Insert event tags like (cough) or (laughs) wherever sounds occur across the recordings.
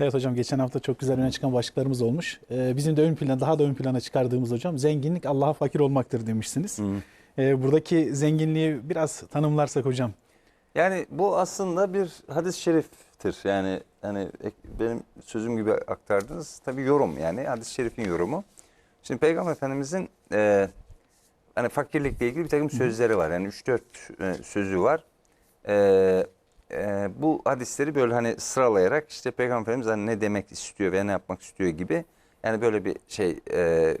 Evet hocam geçen hafta çok güzel öne çıkan başlıklarımız olmuş. Ee, bizim de ön plan, daha da ön plana çıkardığımız hocam zenginlik Allah'a fakir olmaktır demişsiniz. Ee, buradaki zenginliği biraz tanımlarsak hocam. Yani bu aslında bir hadis-i şeriftir. Yani hani benim sözüm gibi aktardınız. Tabii yorum yani hadis-i şerifin yorumu. Şimdi Peygamber Efendimizin e, hani fakirlikle ilgili bir takım sözleri var. Yani 3-4 e, sözü var. E, e, bu hadisleri böyle hani sıralayarak işte Peygamber Efendimiz hani ne demek istiyor ve ne yapmak istiyor gibi yani böyle bir şey e,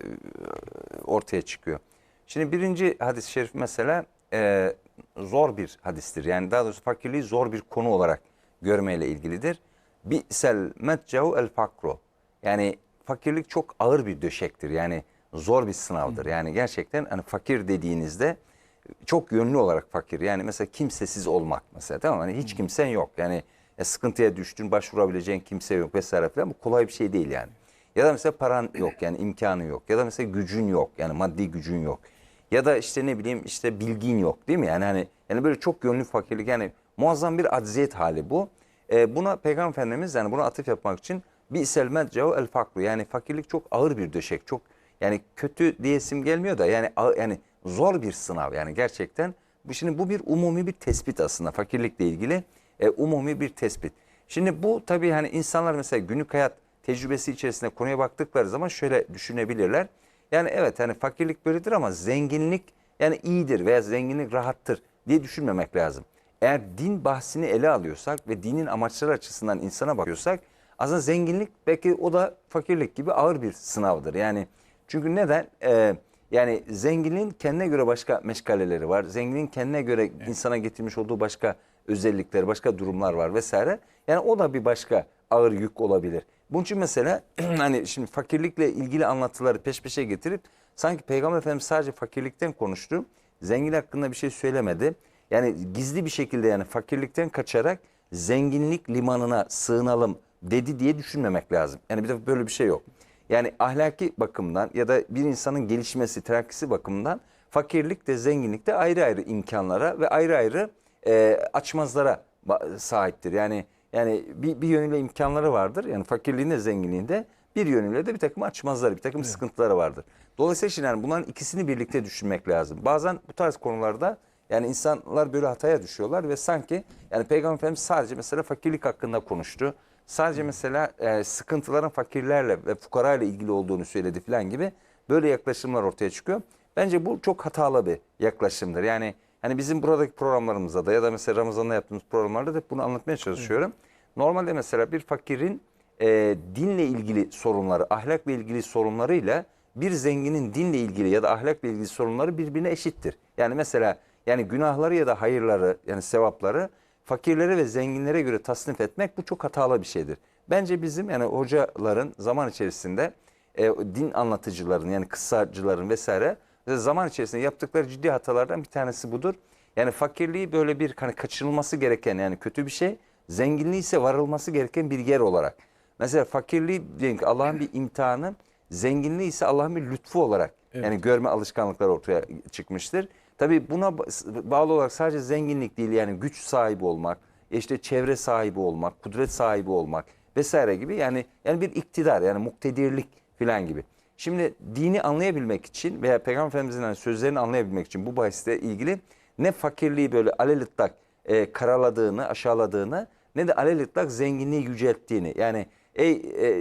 ortaya çıkıyor. Şimdi birinci hadis-i şerif mesela e, zor bir hadistir. Yani daha doğrusu fakirliği zor bir konu olarak görmeyle ilgilidir. Bi'sel metcehu el fakru. Yani fakirlik çok ağır bir döşektir. Yani zor bir sınavdır. Yani gerçekten hani fakir dediğinizde çok yönlü olarak fakir. Yani mesela kimsesiz olmak mesela tamam? Hani hiç kimsen yok. Yani e, sıkıntıya düştün, başvurabileceğin kimse yok vesaire falan. Bu kolay bir şey değil yani. Ya da mesela paran yok yani imkanı yok. Ya da mesela gücün yok yani maddi gücün yok. Ya da işte ne bileyim işte bilgin yok değil mi? Yani hani yani böyle çok yönlü fakirlik yani muazzam bir acziyet hali bu. Ee, buna Peygamber Efendimiz yani buna atıf yapmak için bir selmet el fakru yani fakirlik çok ağır bir döşek. Çok yani kötü diyesim gelmiyor da yani yani zor bir sınav yani gerçekten. Bu şimdi bu bir umumi bir tespit aslında fakirlikle ilgili e, umumi bir tespit. Şimdi bu tabii hani insanlar mesela günlük hayat tecrübesi içerisinde konuya baktıkları zaman şöyle düşünebilirler. Yani evet hani fakirlik böyledir ama zenginlik yani iyidir veya zenginlik rahattır diye düşünmemek lazım. Eğer din bahsini ele alıyorsak ve dinin amaçları açısından insana bakıyorsak aslında zenginlik belki o da fakirlik gibi ağır bir sınavdır. Yani çünkü neden? Ee, yani zenginliğin kendine göre başka meşgaleleri var. Zenginliğin kendine göre insana getirmiş olduğu başka özellikleri, başka durumlar var vesaire. Yani o da bir başka ağır yük olabilir. Bunun için mesela (clears throat) hani şimdi fakirlikle ilgili anlatıları peş peşe getirip sanki Peygamber Efendimiz sadece fakirlikten konuştu. Zengin hakkında bir şey söylemedi. Yani gizli bir şekilde yani fakirlikten kaçarak zenginlik limanına sığınalım dedi diye düşünmemek lazım. Yani bir de böyle bir şey yok. Yani ahlaki bakımdan ya da bir insanın gelişmesi, terakkisi bakımından fakirlik de zenginlik de ayrı ayrı imkanlara ve ayrı ayrı e, açmazlara sahiptir. Yani yani bir, bir yönüyle imkanları vardır. Yani fakirliğinde, zenginliğinde bir yönüyle de bir takım açmazları, bir takım sıkıntıları vardır. Dolayısıyla şimdi yani bunların ikisini birlikte düşünmek lazım. Bazen bu tarz konularda yani insanlar böyle hataya düşüyorlar ve sanki yani Peygamber Efendimiz sadece mesela fakirlik hakkında konuştu. Sadece mesela e, sıkıntıların fakirlerle ve fukarayla ilgili olduğunu söyledi falan gibi böyle yaklaşımlar ortaya çıkıyor. Bence bu çok hatalı bir yaklaşımdır. Yani hani bizim buradaki programlarımızda da ya da mesela Ramazan'da yaptığımız programlarda da bunu anlatmaya çalışıyorum. Normalde mesela bir fakirin e, dinle ilgili sorunları, ahlakla ilgili sorunlarıyla bir zenginin dinle ilgili ya da ahlakla ilgili sorunları birbirine eşittir. Yani mesela yani günahları ya da hayırları yani sevapları fakirlere ve zenginlere göre tasnif etmek bu çok hatalı bir şeydir. Bence bizim yani hocaların zaman içerisinde e, din anlatıcıların yani kıssacıların vesaire ve zaman içerisinde yaptıkları ciddi hatalardan bir tanesi budur. Yani fakirliği böyle bir hani kaçınılması gereken yani kötü bir şey, zenginliği ise varılması gereken bir yer olarak. Mesela fakirliği diyelim Allah'ın bir imtihanı, zenginliği ise Allah'ın bir lütfu olarak yani görme alışkanlıkları ortaya çıkmıştır. Tabii buna ba- bağlı olarak sadece zenginlik değil yani güç sahibi olmak, işte çevre sahibi olmak, kudret sahibi olmak vesaire gibi yani yani bir iktidar yani muktedirlik falan gibi. Şimdi dini anlayabilmek için veya Peygamber Efendimiz'in sözlerini anlayabilmek için bu bahiste ilgili ne fakirliği böyle alelitlak e, karaladığını, aşağıladığını ne de alelitlak zenginliği yücelttiğini yani ey e,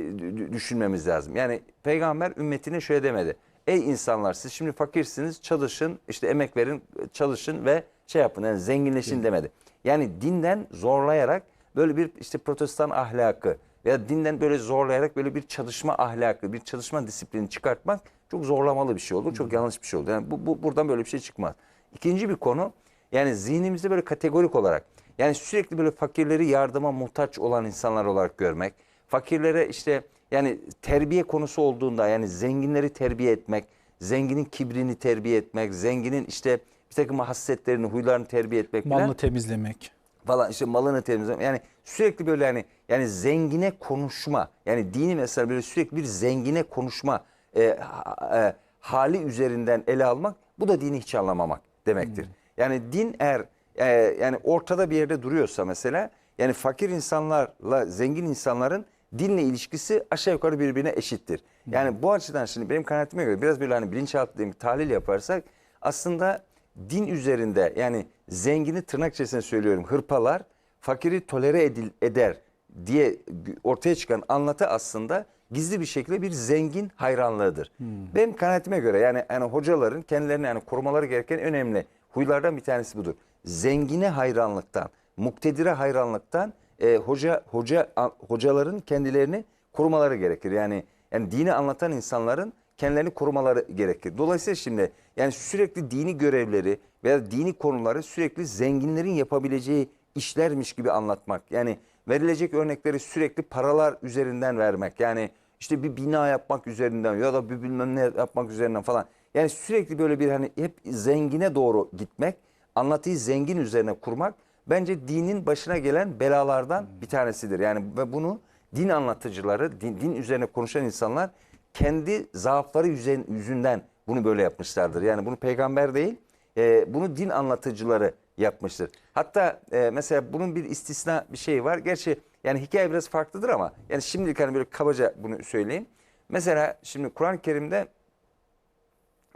dü- düşünmemiz lazım. Yani peygamber ümmetine şöyle demedi. Ey insanlar siz şimdi fakirsiniz çalışın işte emek verin çalışın ve şey yapın yani zenginleşin demedi. Yani dinden zorlayarak böyle bir işte protestan ahlakı veya dinden böyle zorlayarak böyle bir çalışma ahlakı, bir çalışma disiplini çıkartmak çok zorlamalı bir şey olur. Çok yanlış bir şey olur. Yani bu, bu buradan böyle bir şey çıkmaz. İkinci bir konu yani zihnimizde böyle kategorik olarak yani sürekli böyle fakirleri yardıma muhtaç olan insanlar olarak görmek. Fakirlere işte yani terbiye konusu olduğunda yani zenginleri terbiye etmek, zenginin kibrini terbiye etmek, zenginin işte bir takım hasletlerini, huylarını terbiye etmek falan Malını temizlemek. falan işte malını temizlemek. Yani sürekli böyle yani yani zengine konuşma. Yani dini mesela böyle sürekli bir zengine konuşma e, e, hali üzerinden ele almak bu da dini hiç anlamamak demektir. Yani din eğer e, yani ortada bir yerde duruyorsa mesela yani fakir insanlarla zengin insanların dinle ilişkisi aşağı yukarı birbirine eşittir. Yani bu açıdan şimdi benim kanaatime göre biraz böyle hani bilinçaltı diyeyim, tahlil yaparsak aslında din üzerinde yani zengini tırnak içerisinde söylüyorum hırpalar fakiri tolere edil, eder diye ortaya çıkan anlatı aslında gizli bir şekilde bir zengin hayranlığıdır. Benim kanaatime göre yani, yani hocaların kendilerini yani korumaları gereken önemli huylardan bir tanesi budur. Zengine hayranlıktan, muktedire hayranlıktan e, hoca hoca a- hocaların kendilerini korumaları gerekir. Yani yani dini anlatan insanların kendilerini korumaları gerekir. Dolayısıyla şimdi yani sürekli dini görevleri veya dini konuları sürekli zenginlerin yapabileceği işlermiş gibi anlatmak. Yani verilecek örnekleri sürekli paralar üzerinden vermek. Yani işte bir bina yapmak üzerinden ya da bir bilmem ne yapmak üzerinden falan. Yani sürekli böyle bir hani hep zengine doğru gitmek, anlatıyı zengin üzerine kurmak bence dinin başına gelen belalardan bir tanesidir. Yani ve bunu din anlatıcıları, din, din üzerine konuşan insanlar kendi zaafları yüzünden bunu böyle yapmışlardır. Yani bunu peygamber değil, e, bunu din anlatıcıları yapmıştır. Hatta e, mesela bunun bir istisna bir şey var. Gerçi yani hikaye biraz farklıdır ama yani şimdilik hani böyle kabaca bunu söyleyeyim. Mesela şimdi Kur'an-ı Kerim'de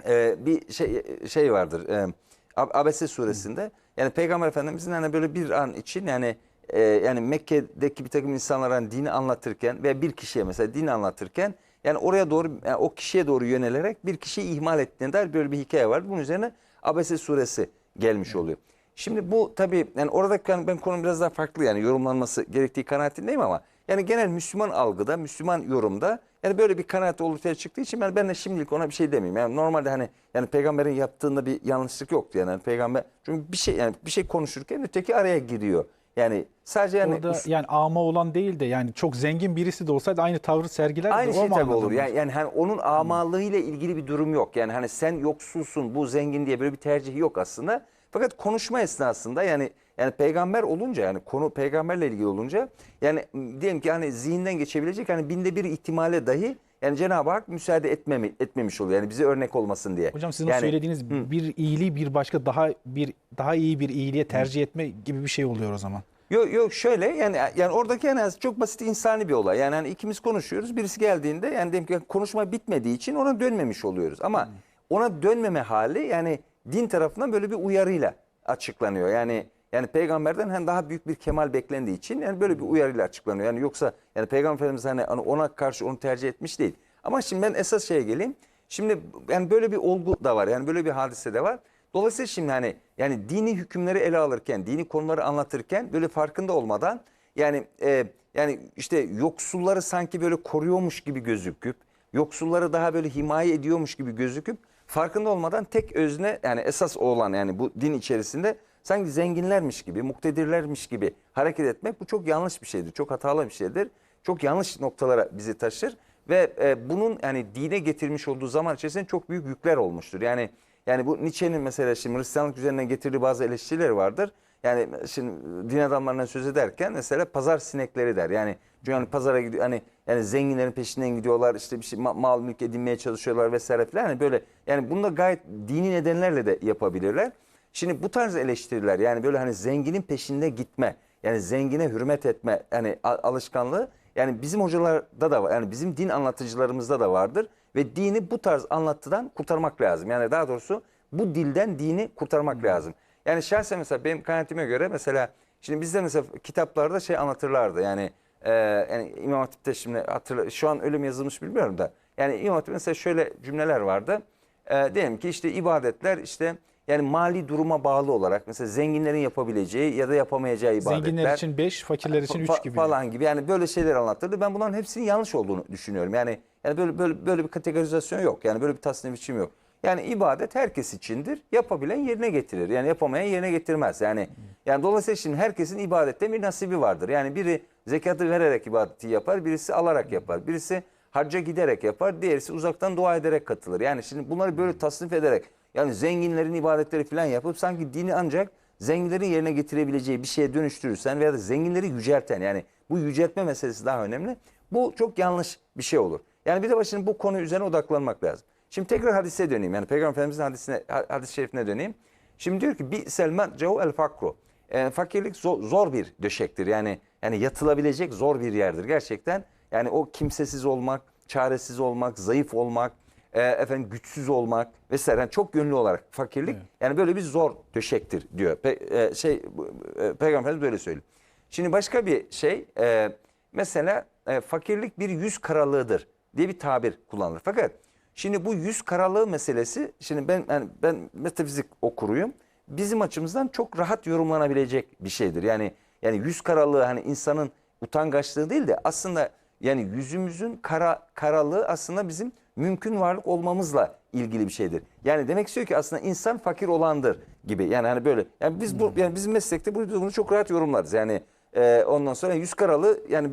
e, bir şey şey vardır. E, Ab- Abese suresinde yani Peygamber Efendimizin hani böyle bir an için yani e, yani Mekke'deki bir takım insanlara hani dini anlatırken veya bir kişiye mesela dini anlatırken yani oraya doğru yani o kişiye doğru yönelerek bir kişiyi ihmal ettiğine dair böyle bir hikaye var. Bunun üzerine Abese suresi gelmiş oluyor. Şimdi bu tabii yani oradaki yani ben konu biraz daha farklı yani yorumlanması gerektiği kanaatindeyim ama yani genel Müslüman algıda, Müslüman yorumda yani böyle bir kanaat ortaya çıktığı için yani ben de şimdilik ona bir şey demeyeyim. Yani normalde hani yani peygamberin yaptığında bir yanlışlık yoktu yani, Yani peygamber çünkü bir şey yani bir şey konuşurken öteki araya giriyor. Yani sadece yani Orada yani ama olan değil de yani çok zengin birisi de olsaydı aynı tavrı sergilerdi. Aynı şey tabii olur. Yani, yani hani onun amalığıyla ilgili bir durum yok. Yani hani sen yoksulsun, bu zengin diye böyle bir tercih yok aslında. Fakat konuşma esnasında yani yani peygamber olunca yani konu peygamberle ilgili olunca yani diyelim ki hani zihinden geçebilecek hani binde bir ihtimale dahi yani Cenab-ı Hak müsaade etmemi, etmemiş oluyor. Yani bize örnek olmasın diye. Hocam sizin yani, söylediğiniz bir iyiliği bir başka daha bir daha iyi bir iyiliğe tercih etme gibi bir şey oluyor o zaman. Yok yok şöyle yani yani oradaki en az çok basit insani bir olay. Yani hani ikimiz konuşuyoruz. Birisi geldiğinde yani diyelim ki konuşma bitmediği için ona dönmemiş oluyoruz. Ama ona dönmeme hali yani din tarafından böyle bir uyarıyla açıklanıyor. Yani yani peygamberden hani daha büyük bir kemal beklendiği için yani böyle bir uyarıyla açıklanıyor. Yani yoksa yani peygamber Efendimiz hani hani ona karşı onu tercih etmiş değil. Ama şimdi ben esas şeye geleyim. Şimdi yani böyle bir olgu da var. Yani böyle bir hadise de var. Dolayısıyla şimdi hani yani dini hükümleri ele alırken, dini konuları anlatırken böyle farkında olmadan yani e, yani işte yoksulları sanki böyle koruyormuş gibi gözüküp, yoksulları daha böyle himaye ediyormuş gibi gözüküp farkında olmadan tek özne yani esas olan yani bu din içerisinde sanki zenginlermiş gibi, muktedirlermiş gibi hareket etmek bu çok yanlış bir şeydir. Çok hatalı bir şeydir. Çok yanlış noktalara bizi taşır ve e, bunun yani dine getirmiş olduğu zaman içerisinde çok büyük yükler olmuştur. Yani yani bu Nietzsche'nin mesela şimdi Hristiyanlık üzerinden getirdiği bazı eleştirileri vardır. Yani şimdi din adamlarından söz ederken mesela pazar sinekleri der. Yani hani pazara gidiyor hani yani zenginlerin peşinden gidiyorlar işte bir şey ma- mal mülk edinmeye çalışıyorlar vesaire falan. Hani böyle yani bunu da gayet dini nedenlerle de yapabilirler. Şimdi bu tarz eleştiriler yani böyle hani zenginin peşinde gitme yani zengine hürmet etme yani alışkanlığı yani bizim hocalarda da var. Yani bizim din anlatıcılarımızda da vardır ve dini bu tarz anlatıdan kurtarmak lazım. Yani daha doğrusu bu dilden dini kurtarmak lazım. Yani şahsen mesela benim kanaatime göre mesela şimdi bizde mesela kitaplarda şey anlatırlardı. Yani e, yani İmam Hatip'te şimdi hatırla şu an öyle mi yazılmış bilmiyorum da. Yani İmam Hatip'te mesela şöyle cümleler vardı. E, diyelim ki işte ibadetler işte yani mali duruma bağlı olarak mesela zenginlerin yapabileceği ya da yapamayacağı ibadetler. Zenginler için 5, fakirler için 3 Fa- gibi. falan gibi. Yani böyle şeyler anlatırdı. Ben bunların hepsinin yanlış olduğunu düşünüyorum. Yani yani böyle böyle böyle bir kategorizasyon yok. Yani böyle bir tasnif biçimi yok. Yani ibadet herkes içindir. Yapabilen yerine getirir. Yani yapamayan yerine getirmez. Yani yani dolayısıyla şimdi herkesin ibadette bir nasibi vardır. Yani biri zekatı vererek ibadeti yapar, birisi alarak yapar. Birisi hacca giderek yapar, diğerisi uzaktan dua ederek katılır. Yani şimdi bunları böyle tasnif ederek yani zenginlerin ibadetleri falan yapıp sanki dini ancak zenginlerin yerine getirebileceği bir şeye dönüştürürsen veya da zenginleri yücelten yani bu yüceltme meselesi daha önemli. Bu çok yanlış bir şey olur. Yani bir de başının bu konu üzerine odaklanmak lazım. Şimdi tekrar hadise döneyim. Yani Peygamber Efendimizin hadisine, hadis-i şerifine döneyim. Şimdi diyor ki bir selman cehu el fakru. E, fakirlik zor, zor bir döşektir. Yani yani yatılabilecek zor bir yerdir gerçekten. Yani o kimsesiz olmak, çaresiz olmak, zayıf olmak, e, efendim güçsüz olmak vesaire yani çok yönlü olarak fakirlik yani böyle bir zor döşektir diyor. Pe- e, şey e, Peygamber Efendimiz böyle söylüyor. Şimdi başka bir şey e, mesela e, fakirlik bir yüz karalığıdır diye bir tabir kullanılır. Fakat şimdi bu yüz karalığı meselesi şimdi ben yani ben metafizik okuruyum. Bizim açımızdan çok rahat yorumlanabilecek bir şeydir. Yani yani yüz karalığı hani insanın utangaçlığı değil de aslında yani yüzümüzün kara karalığı aslında bizim mümkün varlık olmamızla ilgili bir şeydir. Yani demek istiyor ki aslında insan fakir olandır gibi. Yani hani böyle. Yani biz bu yani bizim meslekte bu- bunu çok rahat yorumlarız. Yani e, ondan sonra yüz karalı yani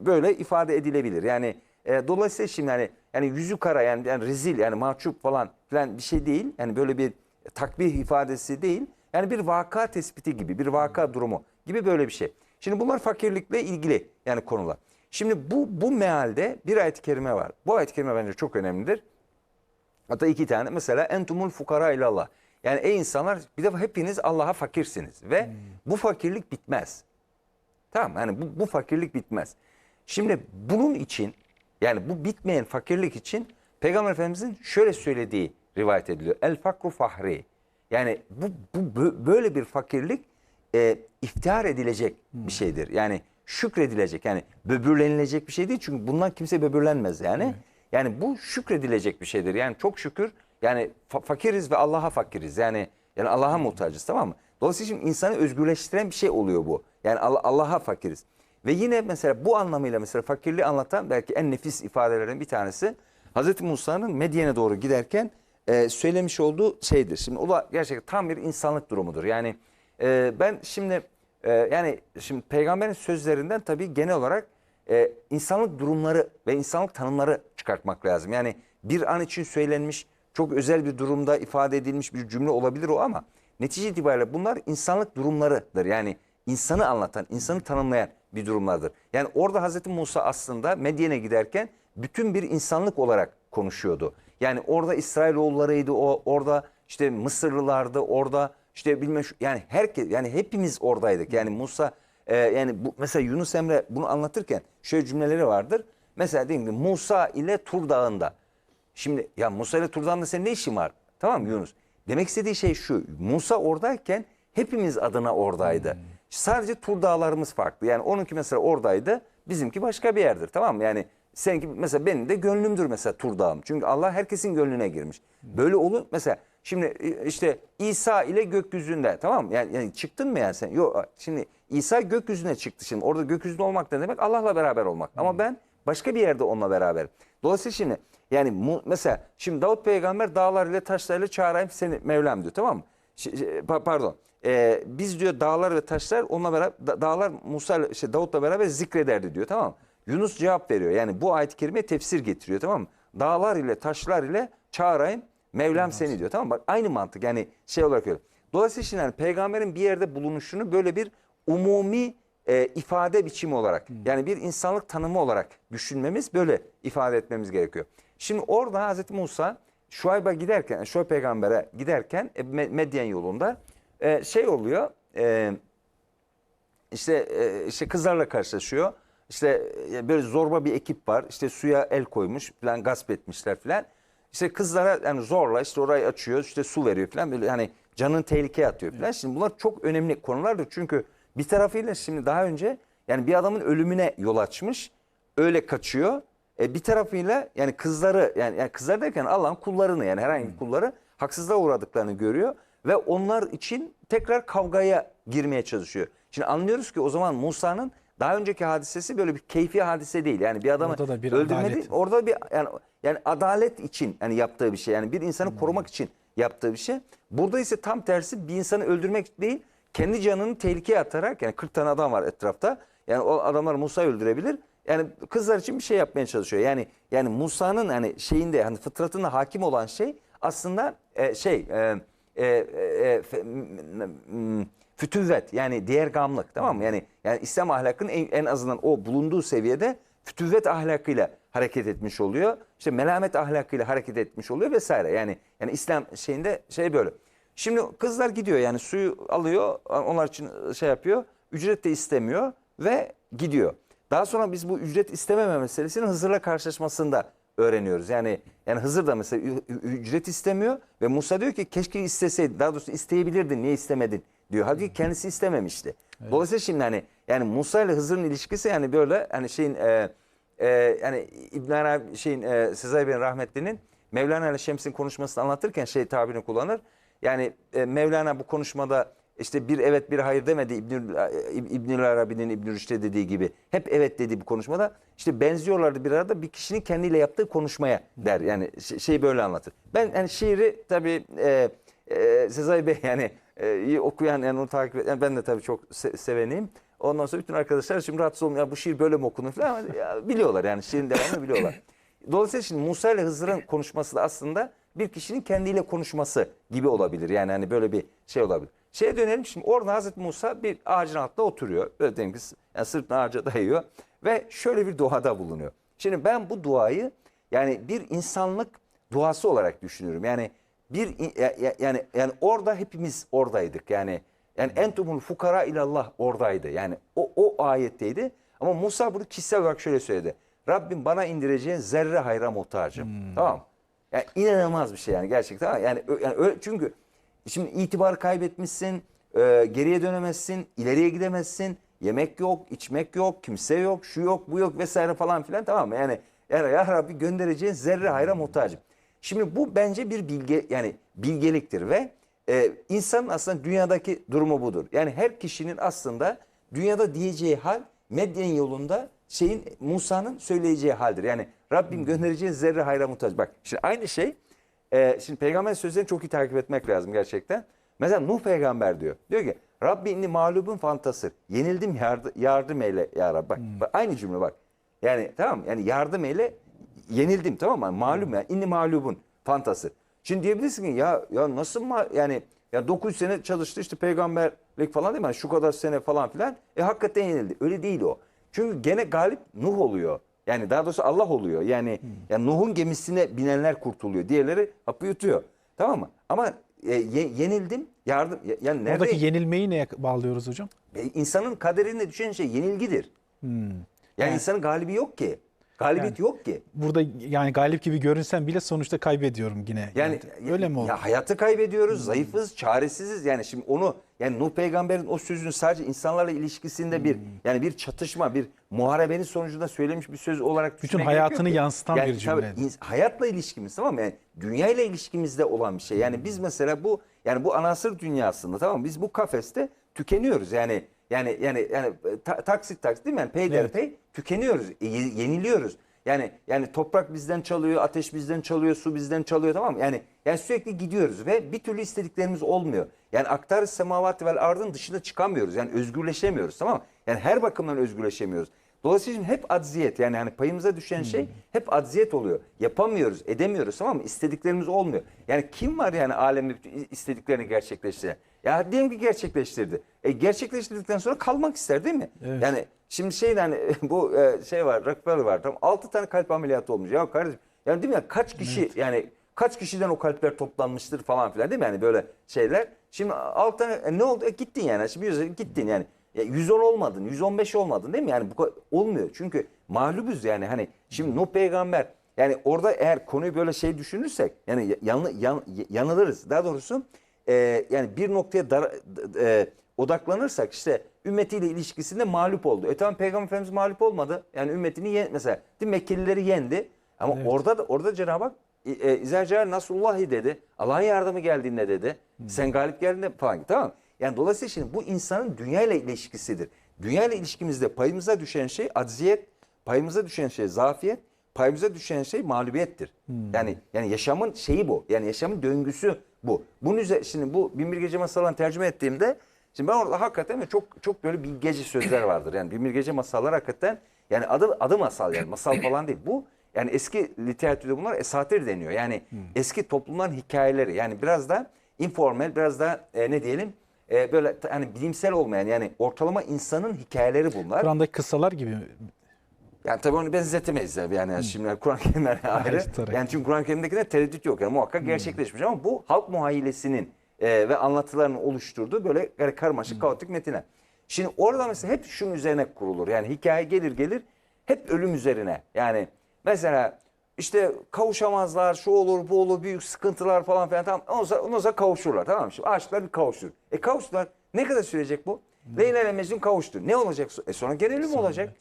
böyle ifade edilebilir. Yani e, dolayısıyla şimdi yani yani yüzü kara yani, yani rezil yani mahcup falan filan bir şey değil. Yani böyle bir takbih ifadesi değil. Yani bir vaka tespiti gibi, bir vaka durumu gibi böyle bir şey. Şimdi bunlar fakirlikle ilgili yani konular. Şimdi bu bu mealde bir ayet-i kerime var. Bu ayet-i kerime bence çok önemlidir. Hatta iki tane. Mesela entumul fukara ilallah. Yani ey insanlar bir defa hepiniz Allah'a fakirsiniz ve bu fakirlik bitmez. Tamam yani bu, bu fakirlik bitmez. Şimdi bunun için yani bu bitmeyen fakirlik için Peygamber Efendimizin şöyle söylediği rivayet ediliyor. El fakru fahri. Yani bu, bu bö- böyle bir fakirlik e, iftihar edilecek bir şeydir. Yani şükredilecek yani böbürlenilecek bir şey değil. Çünkü bundan kimse böbürlenmez yani. Yani bu şükredilecek bir şeydir. Yani çok şükür yani fa- fakiriz ve Allah'a fakiriz. Yani yani Allah'a muhtacız tamam mı? Dolayısıyla şimdi insanı özgürleştiren bir şey oluyor bu. Yani Allah- Allah'a fakiriz. Ve yine mesela bu anlamıyla mesela fakirliği anlatan belki en nefis ifadelerden bir tanesi Hazreti Musa'nın Medyen'e doğru giderken e, söylemiş olduğu şeydir. Şimdi o da gerçekten tam bir insanlık durumudur. Yani e, ben şimdi e, yani şimdi peygamberin sözlerinden tabii genel olarak e, insanlık durumları ve insanlık tanımları çıkartmak lazım. Yani bir an için söylenmiş çok özel bir durumda ifade edilmiş bir cümle olabilir o ama netice itibariyle bunlar insanlık durumlarıdır. Yani insanı anlatan, insanı tanımlayan bir durumlardır. Yani orada Hazreti Musa aslında Medyen'e giderken bütün bir insanlık olarak konuşuyordu. Yani orada İsrailoğullarıydı o, orada işte Mısırlılardı, orada işte bilmem yani herkes yani hepimiz oradaydık. Yani Musa e, yani bu, mesela Yunus Emre bunu anlatırken şöyle cümleleri vardır. Mesela diyelim ki Musa ile Tur Dağı'nda. Şimdi ya Musa ile Tur Dağı'nda senin ne işin var? Tamam Yunus? Demek istediği şey şu. Musa oradayken hepimiz adına oradaydı. Sadece Tur Dağlarımız farklı. Yani onunki mesela oradaydı. Bizimki başka bir yerdir. Tamam mı? Yani seninki mesela benim de gönlümdür mesela Tur Dağım. Çünkü Allah herkesin gönlüne girmiş. Böyle olur. Mesela şimdi işte İsa ile gökyüzünde tamam mı? Yani, yani çıktın mı yani sen? Yok şimdi İsa gökyüzüne çıktı şimdi. Orada gökyüzünde olmak ne demek? Allah'la beraber olmak. Ama ben başka bir yerde onunla beraber. Dolayısıyla şimdi yani mu- mesela şimdi Davut peygamber dağlar ile taşlar ile çağırayım seni Mevlam diyor tamam mı? Ş- ş- pa- pardon. Ee, biz diyor dağlar ve taşlar onunla beraber da- dağlar Musa şey, Davut'la beraber zikrederdi diyor tamam mı? Yunus cevap veriyor. Yani bu ayet-i kerime tefsir getiriyor tamam mı? Dağlar ile taşlar ile çağırayım Mevlam seni diyor tamam mı? Bak aynı mantık yani şey olarak öyle. Dolayısıyla şimdi yani peygamberin bir yerde bulunuşunu böyle bir umumi e, ifade biçimi olarak yani bir insanlık tanımı olarak düşünmemiz böyle ifade etmemiz gerekiyor. Şimdi orada Hazreti Musa Şuayb'a giderken, Şuayb peygambere giderken e, Me- Medyen yolunda e, şey oluyor. E, işte e, işte kızlarla karşılaşıyor. İşte e, böyle zorba bir ekip var. İşte suya el koymuş falan gasp etmişler falan. İşte kızlara yani zorla işte orayı açıyor. işte su veriyor falan böyle hani canını tehlikeye atıyor falan. Şimdi bunlar çok önemli konulardır. Çünkü bir tarafıyla şimdi daha önce yani bir adamın ölümüne yol açmış. Öyle kaçıyor. E, bir tarafıyla yani kızları yani, yani kızlar derken Allah'ın kullarını yani herhangi bir kulları haksızlığa uğradıklarını görüyor ve onlar için tekrar kavgaya girmeye çalışıyor. Şimdi anlıyoruz ki o zaman Musa'nın daha önceki hadisesi böyle bir keyfi hadise değil. Yani bir adamı Orada da bir öldürmedi. adalet. Orada bir yani yani adalet için yani yaptığı bir şey. Yani bir insanı korumak için yaptığı bir şey. Burada ise tam tersi bir insanı öldürmek değil, kendi canını tehlikeye atarak yani 40 tane adam var etrafta. Yani o adamlar Musa'yı öldürebilir. Yani kızlar için bir şey yapmaya çalışıyor. Yani yani Musa'nın hani şeyinde hani fıtratında hakim olan şey aslında e, şey e, e, e, m- fütüvvet yani diğer gamlık tamam mı? Yani yani İslam ahlakının en, en azından o bulunduğu seviyede fütüvvet ahlakıyla hareket etmiş oluyor. İşte melamet ahlakıyla hareket etmiş oluyor vesaire. Yani yani İslam şeyinde şey böyle. Şimdi kızlar gidiyor yani suyu alıyor onlar için şey yapıyor. Ücret de istemiyor ve gidiyor. Daha sonra biz bu ücret istememe meselesini Hızır'la karşılaşmasında öğreniyoruz. Yani yani Hızır da mesela ücret istemiyor ve Musa diyor ki keşke isteseydin. Daha doğrusu isteyebilirdin. Niye istemedin diyor. Halbuki kendisi istememişti. Dolayısıyla şimdi hani yani Musa ile Hızır'ın ilişkisi yani böyle hani şeyin e, e, yani İbn Arabi şeyin e, Sezai Bey'in rahmetlinin Mevlana ile Şems'in konuşmasını anlatırken şey tabirini kullanır. Yani e, Mevlana bu konuşmada işte bir evet bir hayır demedi İbnül, İbnül Arabi'nin İbnül Rüşd'e dediği gibi. Hep evet dediği bu konuşmada. işte benziyorlardı bir arada bir kişinin kendiyle yaptığı konuşmaya der. Yani şey, böyle anlatır. Ben yani şiiri tabii e, e, Sezai Bey yani e, iyi okuyan yani onu takip eden ben de tabii çok se- seveniyim. Ondan sonra bütün arkadaşlar şimdi rahatsız olmuyor. Bu şiir böyle mi okunur falan ya biliyorlar yani şiirin devamını biliyorlar. Dolayısıyla şimdi Musa ile Hızır'ın konuşması da aslında bir kişinin kendiyle konuşması gibi olabilir. Yani hani böyle bir şey olabilir. Şeye dönelim şimdi orada Hazreti Musa bir ağacın altında oturuyor. Böyle diyelim ki yani sırtını ağaca dayıyor ve şöyle bir duada bulunuyor. Şimdi ben bu duayı yani bir insanlık duası olarak düşünüyorum. Yani bir yani yani orada hepimiz oradaydık. Yani yani entumul fukara ilallah oradaydı. Yani o o ayetteydi. Ama Musa bunu kişisel olarak şöyle söyledi. Rabbim bana indireceğin zerre hayra muhtacım. Tamam. mı? Yani inanılmaz bir şey yani gerçekten. Yani, yani öyle, çünkü şimdi itibar kaybetmişsin, e, geriye dönemezsin, ileriye gidemezsin. Yemek yok, içmek yok, kimse yok, şu yok, bu yok vesaire falan filan tamam mı? Yani, ya Rabbi göndereceğin zerre hayra muhtacım. Şimdi bu bence bir bilge yani bilgeliktir ve e, insanın aslında dünyadaki durumu budur. Yani her kişinin aslında dünyada diyeceği hal medyen yolunda şeyin Musa'nın söyleyeceği haldir. Yani Rabbim göndereceğin zerre hayra muhtaç. Bak şimdi aynı şey e, şimdi peygamber sözlerini çok iyi takip etmek lazım gerçekten. Mesela Nuh peygamber diyor. Diyor ki Rabbi inni mağlubun fantasır. Yenildim yardı, yardım eyle ya Rabbi. Bak, bak aynı cümle bak. Yani tamam yani yardım eyle yenildim tamam mı? Malum ya inni mağlubun fantası. Şimdi diyebilirsin ki ya ya nasıl ma yani ya 9 sene çalıştı işte peygamberlik falan değil mi? Yani şu kadar sene falan filan. E hakikaten yenildi. Öyle değil o. Çünkü gene galip Nuh oluyor. Yani daha doğrusu Allah oluyor. Yani, yani Nuh'un gemisine binenler kurtuluyor. Diğerleri hapı yutuyor. Tamam mı? Ama e, ye- yenildim. Yardım ya- yani nerede Oradaki yenilmeyi neye bağlıyoruz hocam? e, insanın kaderine düşen şey yenilgidir. Yani insanın galibi yok ki. Galibiyet yok ki. Burada yani galip gibi görünsem bile sonuçta kaybediyorum yine. Yani öyle mi oldu? Ya hayatı kaybediyoruz, zayıfız, çaresiziz. Yani şimdi onu yani Nuh peygamberin o sözünü sadece insanlarla ilişkisinde bir yani bir çatışma, bir muharebenin sonucunda söylemiş bir söz olarak Bütün hayatını yansıtan yani bir cümle. tabii hayatla ilişkimiz tamam mı? Yani dünyayla ilişkimizde olan bir şey. Yani biz mesela bu yani bu anasır dünyasında tamam mı? Biz bu kafeste tükeniyoruz. Yani yani yani yani ta- taksit taksit değil mi? Yani peyderpey Evet. tükeniyoruz, e, ye- yeniliyoruz. Yani yani toprak bizden çalıyor, ateş bizden çalıyor, su bizden çalıyor tamam mı? Yani yani sürekli gidiyoruz ve bir türlü istediklerimiz olmuyor. Yani aktar semavati vel ardın dışına çıkamıyoruz. Yani özgürleşemiyoruz tamam mı? Yani her bakımdan özgürleşemiyoruz. Dolayısıyla hep acziyet yani hani payımıza düşen şey hep acziyet oluyor. Yapamıyoruz, edemiyoruz tamam mı? İstediklerimiz olmuyor. Yani kim var yani alemde bütün istediklerini gerçekleştiren? Ya diyelim ki gerçekleştirdi. E gerçekleştirdikten sonra kalmak ister değil mi? Evet. Yani şimdi şey hani (laughs) bu e, şey var Rockefeller var tamam 6 tane kalp ameliyatı olmuş. Ya kardeşim yani değil mi ya kaç kişi yani kaç kişiden o kalpler toplanmıştır falan filan değil mi yani böyle şeyler. Şimdi 6 tane e, ne oldu? E, gittin yani. Şimdi gittin yani. Ya 110 olmadın, 115 olmadın değil mi? Yani bu olmuyor. Çünkü mağlubuz yani hani şimdi Nuh peygamber yani orada eğer konuyu böyle şey düşünürsek yani yanı, yan, yanılırız. Daha doğrusu e, yani bir noktaya dar, e, odaklanırsak işte ümmetiyle ilişkisinde mağlup oldu. E tamam Peygamber Efendimiz mağlup olmadı. Yani ümmetini yen, mesela değil? Mekkelileri yendi. Ama Evet. orada da orada Cenab-ı Hak e, İzâ Nasrullahi dedi. Allah'ın yardımı geldiğinde dedi. Sen galip geldiğinde falan. Tamam. Yani dolayısıyla şimdi bu insanın dünya ile ilişkisidir. Dünya ile ilişkimizde payımıza düşen şey acziyet, payımıza düşen şey zafiyet, payımıza düşen şey mağlubiyettir. Yani yani yaşamın şeyi bu. Yani yaşamın döngüsü bu. Bunun üzerine şimdi bu Binbir Gece Masallarını tercüme ettiğimde şimdi ben orada hakikaten çok çok böyle bilgece sözler vardır. Yani Binbir Gece Masallar hakikaten yani adı adı masal yani masal falan değil. Bu yani eski literatürde bunlar esatir deniyor. Yani eski toplumların hikayeleri. Yani biraz da informal, biraz da e, ne diyelim e, böyle hani bilimsel olmayan yani ortalama insanın hikayeleri bunlar. Kur'an'daki kıssalar gibi? Yani tabii onu benzetemeyiz tabii yani şimdi Kur'an-ı Kerimler (laughs) ayrı. Yani çünkü Kur'an-ı Kerim'dekine tereddüt yok yani muhakkak gerçekleşmiş ama bu halk muhayyilesinin e, ve anlatılarının oluşturduğu böyle yani karmaşık kaotik metinler. Şimdi orada mesela hep şunun üzerine kurulur. Yani hikaye gelir gelir hep ölüm üzerine. Yani mesela işte kavuşamazlar, şu olur, bu olur, büyük sıkıntılar falan filan. Tamam. Ondan sonra, ondan sonra kavuşurlar. Tamam mı? Şimdi aşıklar bir kavuşur. E kavuştular. Ne kadar sürecek bu? Leyla ile Mecnun kavuştu. Ne olacak? E sonra gene ölüm olacak.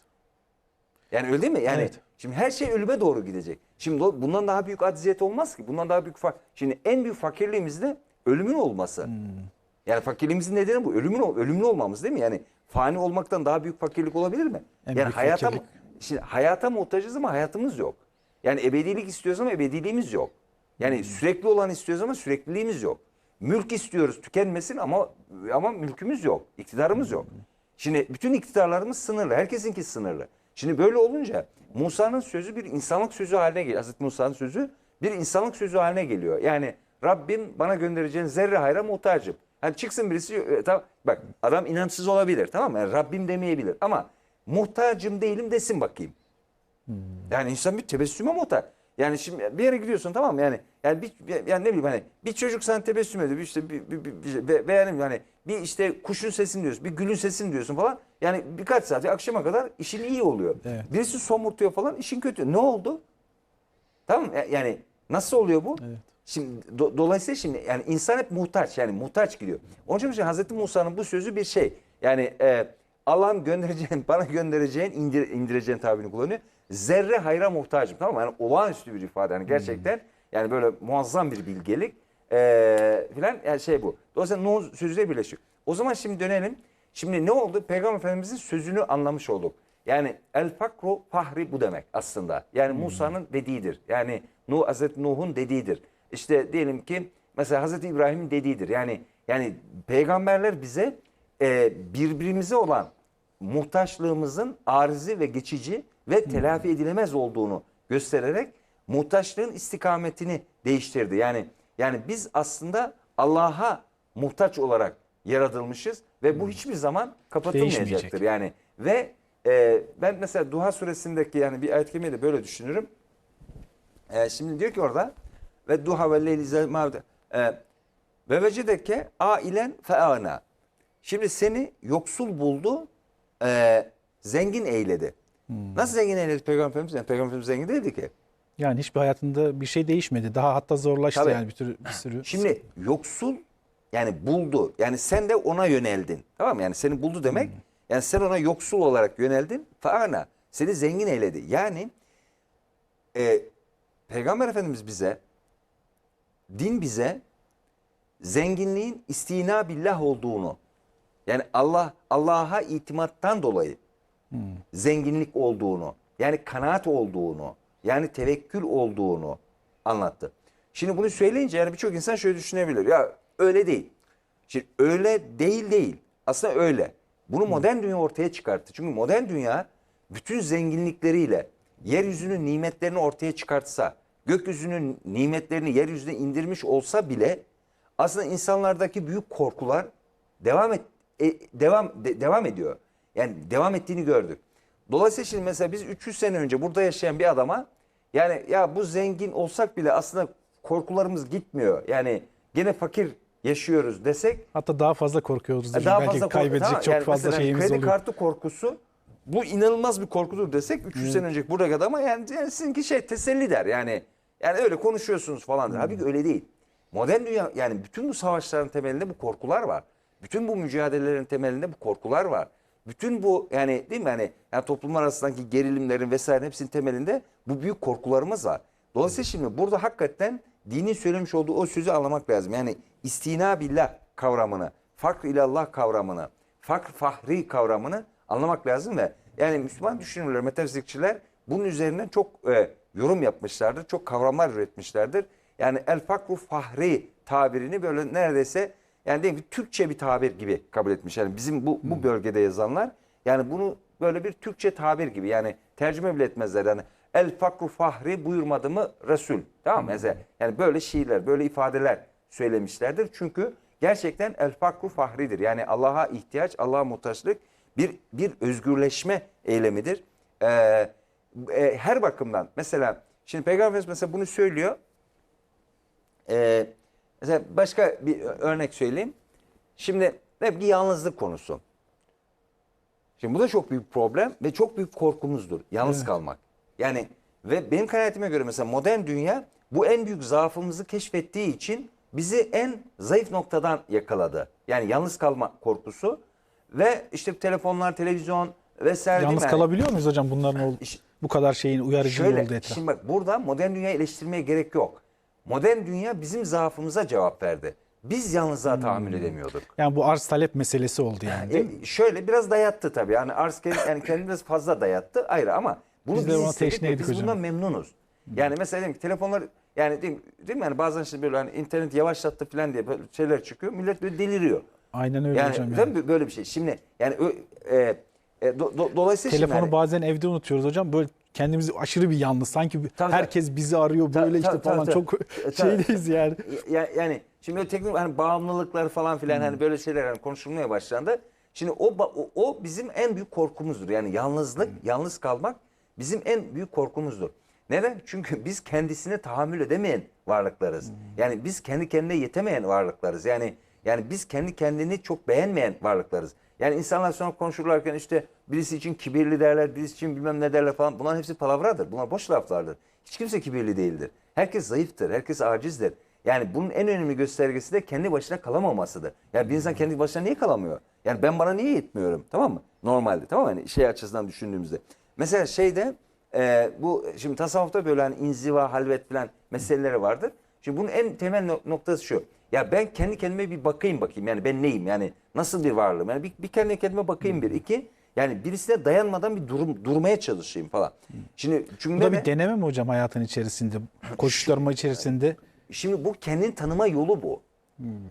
Yani öyle değil mi? Yani Evet. şimdi her şey ölüme doğru gidecek. Şimdi bundan daha büyük acziyet olmaz ki. Bundan daha büyük fa- Şimdi en büyük fakirliğimiz de ölümün olması. Yani fakirliğimizin nedeni bu. Ölümün ölümlü olmamız değil mi? Yani fani olmaktan daha büyük fakirlik olabilir mi? En yani hayata fakirlik. şimdi hayata muhtacız ama hayatımız yok. Yani ebedilik istiyoruz ama ebediliğimiz yok. Yani sürekli olan istiyoruz ama sürekliliğimiz yok. Mülk istiyoruz tükenmesin ama ama mülkümüz yok. iktidarımız yok. Şimdi bütün iktidarlarımız sınırlı. Herkesinki sınırlı. Şimdi böyle olunca Musa'nın sözü bir insanlık sözü haline geliyor. Hazreti Musa'nın sözü bir insanlık sözü haline geliyor. Yani Rabbim bana göndereceğin zerre hayra muhtacım. Hani çıksın birisi e, tamam, bak adam inançsız olabilir tamam mı? Yani Rabbim demeyebilir ama muhtacım değilim desin bakayım. Yani insan bir tebessüme muhtaç. Yani şimdi bir yere gidiyorsun tamam mı? Yani yani bir yani ne bileyim hani bir çocuk sana tebessüm ediyor. Bir işte bir, bir, bir, bir, ne bileyim hani bir işte kuşun sesini diyorsun, bir gülün sesini diyorsun falan. Yani birkaç saat akşama kadar işin iyi oluyor. Evet. Birisi somurtuyor falan işin kötü. Ne oldu? Tamam? Yani nasıl oluyor bu? Evet. Şimdi do- dolayısıyla şimdi yani insan hep muhtaç yani muhtaç gidiyor. Onun için Hazreti Musa'nın bu sözü bir şey. Yani e, Allah'ın göndereceğin, (laughs) bana göndereceğin, indir, indireceğin tabirini kullanıyor. Zerre hayra muhtacım tamam mı? Yani olağanüstü bir ifade. Yani gerçekten yani böyle muazzam bir bilgelik e, filan yani şey bu. Dolayısıyla Nuh sözüyle birleşiyor. O zaman şimdi dönelim. Şimdi ne oldu? Peygamber Efendimizin sözünü anlamış olduk. Yani el fakru fahri bu demek aslında. Yani Musa'nın dediğidir. Yani Nuh Hazreti Nuh'un dediğidir. İşte diyelim ki mesela Hazreti İbrahim'in dediğidir. Yani yani peygamberler bize e, birbirimize olan muhtaçlığımızın arizi ve geçici ve telafi edilemez olduğunu göstererek muhtaçlığın istikametini değiştirdi. Yani yani biz aslında Allah'a muhtaç olarak yaratılmışız ve bu hiçbir zaman kapatılmayacaktır. Yani ve e, ben mesela Duha suresindeki yani bir ayet kerimeyi de böyle düşünürüm. E, şimdi diyor ki orada ve duha ve leyli mavde ve vecideke ailen feana. Şimdi seni yoksul buldu, e, zengin eyledi. Nasıl zengin eyledi Peygamber Efendimiz? Yani Peygamber Efendimiz zengin değildi ki. Yani hiçbir hayatında bir şey değişmedi. Daha hatta zorlaştı Tabii. yani bir, tür, bir sürü. (clears throat) Şimdi yoksul yani buldu. Yani sen de ona yöneldin. Tamam mı? Yani seni buldu demek. Yani sen ona yoksul olarak yöneldin. Faana. Seni zengin eyledi. Yani e, Peygamber Efendimiz bize din bize zenginliğin istina billah olduğunu yani Allah Allah'a itimattan dolayı zenginlik olduğunu, yani kanaat olduğunu, yani tevekkül olduğunu anlattı. Şimdi bunu söyleyince yani birçok insan şöyle düşünebilir. Ya öyle değil. Şimdi öyle değil değil. Aslında öyle. Bunu modern dünya ortaya çıkarttı. Çünkü modern dünya bütün zenginlikleriyle yeryüzünün nimetlerini ortaya çıkartsa, gökyüzünün nimetlerini yeryüzüne indirmiş olsa bile aslında insanlardaki büyük korkular devam et, e, devam de- devam ediyor. Yani devam ettiğini gördük. Dolayısıyla şimdi mesela biz 300 sene önce burada yaşayan bir adama yani ya bu zengin olsak bile aslında korkularımız gitmiyor. Yani gene fakir yaşıyoruz desek Hatta daha fazla korkuyoruz. daha Belki fazla korku- kaybedecek Tamam, çok yani fazla şeyimiz kredi oluyor. kartı korkusu bu inanılmaz bir korkudur desek 300 sene önceki buradaki adama yani, yani sizinki şey teselli der. Yani yani öyle konuşuyorsunuz falan der. Halbuki öyle değil. Modern dünya yani bütün bu savaşların temelinde bu korkular var. Bütün bu mücadelelerin temelinde bu korkular var. Bütün bu yani değil mi hani yani toplumlar arasındaki gerilimlerin vesaire hepsinin temelinde bu büyük korkularımız var. Dolayısıyla şimdi burada hakikaten dinin söylemiş olduğu o sözü anlamak lazım. Yani istina billah kavramını, fakr ilallah kavramını, fakr fahri kavramını anlamak lazım ve yani Müslüman düşünürler, metafizikçiler bunun üzerinden çok e, yorum yapmışlardır. Çok kavramlar üretmişlerdir. Yani el fakru fahri tabirini böyle neredeyse yani diyelim ki Türkçe bir tabir gibi kabul etmiş. Yani bizim bu, bu bölgede yazanlar yani bunu böyle bir Türkçe tabir gibi yani tercüme bile etmezler. Yani el fakru fahri buyurmadı mı Resul. Tamam mı? Mesela yani böyle şiirler, böyle ifadeler söylemişlerdir. Çünkü gerçekten el fakru fahridir. Yani Allah'a ihtiyaç, Allah'a muhtaçlık bir bir özgürleşme eylemidir. Ee, e, her bakımdan mesela şimdi Peygamber Efendimiz mesela bunu söylüyor. Ee, mesela başka bir örnek söyleyeyim. Şimdi hep bir yalnızlık konusu. Şimdi bu da çok büyük problem ve çok büyük korkumuzdur. Yalnız Evet. kalmak. Yani ve benim kanaatime göre mesela modern dünya bu en büyük zaafımızı keşfettiği için bizi en zayıf noktadan yakaladı. Yani yalnız kalma korkusu ve işte telefonlar, televizyon vesaire Yalnız? Yani kalabiliyor muyuz hocam bunların ol- bu kadar şeyin uyarıcı Şöyle, olduğu etraf? şimdi bak burada modern dünyayı eleştirmeye gerek yok. Modern dünya bizim zaafımıza cevap verdi. Biz yalnızlığa tahammül edemiyorduk. Yani bu arz talep meselesi oldu yani. değil mi? E, şöyle biraz dayattı tabii. Yani arz kendi, yani kendini biraz fazla dayattı ayrı ama bunu Biz biz, de ona istedik ve biz hocam. bundan memnunuz. Yani mesela diyelim ki telefonlar yani değil, değil mi yani bazen işte böyle hani internet yavaşlattı falan diye böyle şeyler çıkıyor. Millet böyle deliriyor. Aynen öyle Yani, hocam. değil Yani. mi? böyle bir şey. Şimdi yani ö- e, e, do- do- dolayısıyla Telefonu şimdi hani- bazen evde unutuyoruz hocam. Böyle kendimizi aşırı bir yalnız. Sanki Tabii, herkes bizi arıyor Tabii, böyle işte tabii, falan tabii, çok tabii. (laughs) şeydeyiz yani. Ya- yani şimdi böyle teknik hani bağımlılıklar falan filan hani böyle şeyler hani konuşulmaya başlandı. Şimdi o, o o bizim en büyük korkumuzdur. Yani yalnızlık, yalnız kalmak bizim en büyük korkumuzdur. Neden? Çünkü biz kendisine tahammül edemeyen varlıklarız. Yani biz kendi kendine yetemeyen varlıklarız. Yani yani biz kendi kendini çok beğenmeyen varlıklarız. Yani insanlar sonra konuşurlarken işte birisi için kibirli derler, birisi için bilmem ne derler falan. Bunların hepsi palavradır. Bunlar boş laflardır. Hiç kimse kibirli değildir. Herkes zayıftır, herkes acizdir. Yani bunun en önemli göstergesi de kendi başına kalamamasıdır. Yani bir insan kendi başına niye kalamıyor? Yani ben bana niye yetmiyorum? Tamam mı? Normalde tamam mı? Hani şey açısından düşündüğümüzde. Mesela şeyde e, bu şimdi tasavvufta böyle hani inziva, halvet falan meseleleri vardır. Şimdi bunun en temel no- noktası şu. Ya ben kendi kendime bir bakayım bakayım. Yani ben neyim? Yani nasıl bir varlığım? Yani bir, bir kendi kendime bakayım bir. iki yani birisine dayanmadan bir durum, durmaya çalışayım falan. Şimdi Bu cümle da bir deneme mi hocam hayatın içerisinde? Koşuşturma içerisinde. Şimdi bu kendini tanıma yolu bu.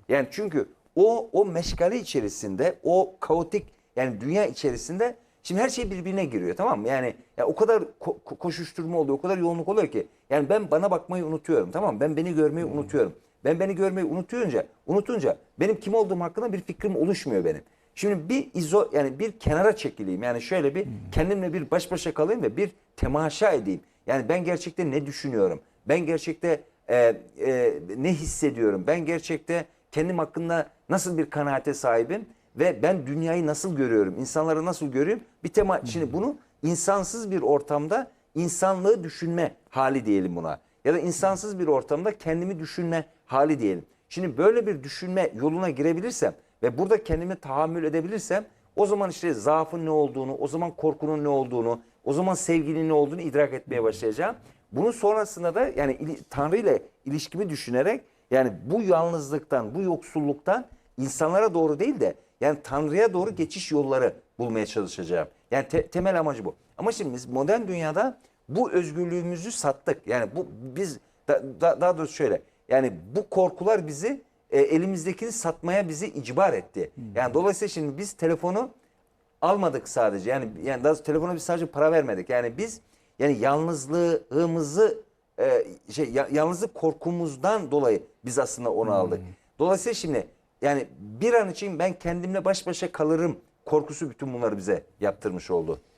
Yani çünkü o o meşgale içerisinde, o kaotik yani dünya içerisinde şimdi her şey birbirine giriyor tamam mı? Yani ya o kadar ko- ko- koşuşturma oluyor, o kadar yoğunluk oluyor ki yani ben bana bakmayı unutuyorum tamam mı? Ben beni görmeyi unutuyorum. Ben beni görmeyi unutunca, unutunca benim kim olduğum hakkında bir fikrim oluşmuyor benim. Şimdi bir izo yani bir kenara çekileyim. Yani şöyle bir kendimle bir baş başa kalayım ve bir temaşa edeyim. Yani ben gerçekte ne düşünüyorum? Ben gerçekte e, e, ne hissediyorum? Ben gerçekte kendim hakkında nasıl bir kanaate sahibim ve ben dünyayı nasıl görüyorum? İnsanları nasıl görüyorum? Bir tema şimdi bunu insansız bir ortamda insanlığı düşünme hali diyelim buna. Ya da insansız bir ortamda kendimi düşünme hali diyelim. Şimdi böyle bir düşünme yoluna girebilirsem ve burada kendimi tahammül edebilirsem o zaman işte zaafın ne olduğunu, o zaman korkunun ne olduğunu, o zaman sevginin ne olduğunu idrak etmeye başlayacağım. Bunun sonrasında da yani Tanrı ile ilişkimi düşünerek yani bu yalnızlıktan, bu yoksulluktan insanlara doğru değil de yani Tanrı'ya doğru geçiş yolları bulmaya çalışacağım. Yani te- temel amacı bu. Ama şimdi biz modern dünyada bu özgürlüğümüzü sattık. Yani bu biz da- da- daha doğrusu şöyle. Yani bu korkular bizi e, elimizdekini satmaya bizi icbar etti. Yani dolayısıyla şimdi biz telefonu almadık sadece. Yani yani daha doğrusu telefona biz sadece para vermedik. Yani biz yani yalnızlığımızı e, şey ya- yalnızlık korkumuzdan dolayı biz aslında onu aldık. Dolayısıyla şimdi yani bir an için ben kendimle baş başa kalırım korkusu bütün bunları bize yaptırmış oldu.